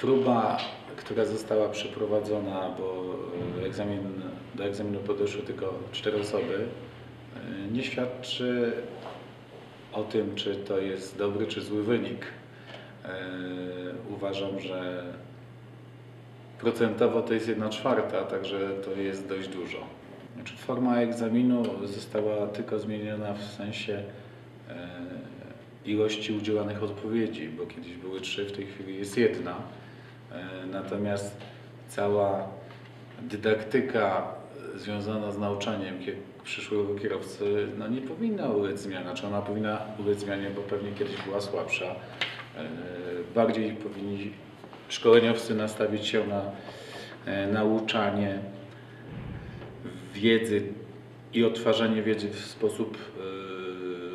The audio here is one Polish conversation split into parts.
Próba, która została przeprowadzona, bo e, egzamin, do egzaminu podeszły tylko cztery osoby, e, nie świadczy o tym, czy to jest dobry czy zły wynik. E, Uważam, że procentowo to jest jedna czwarta, także to jest dość dużo. Znaczy forma egzaminu została tylko zmieniona w sensie ilości udzielanych odpowiedzi, bo kiedyś były trzy, w tej chwili jest jedna. E, Natomiast cała dydaktyka e, związana z nauczaniem przyszłego kierowcy no nie powinna ulec zmianie. Czy ona powinna ulec zmianie, bo pewnie kiedyś była słabsza. E, Bardziej powinni szkoleniowcy nastawić się na nauczanie wiedzy i odtwarzanie wiedzy w sposób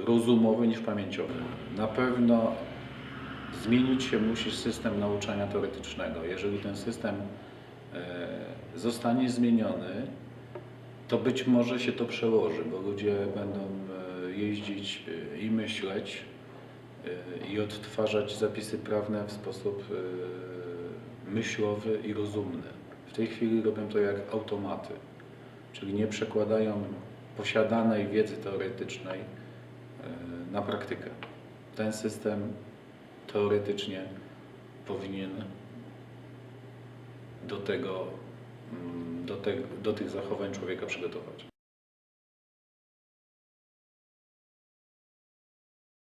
rozumowy niż pamięciowy. Na pewno zmienić się musi system nauczania teoretycznego. Jeżeli ten system e, zostanie zmieniony, to być może się to przełoży, bo ludzie będą e, jeździć e, i myśleć i odtwarzać zapisy prawne w sposób myślowy i rozumny. W tej chwili robią to jak automaty, czyli nie przekładają posiadanej wiedzy teoretycznej na praktykę. Ten system teoretycznie powinien do tego, mm, do, te, do tych zachowań człowieka przygotować.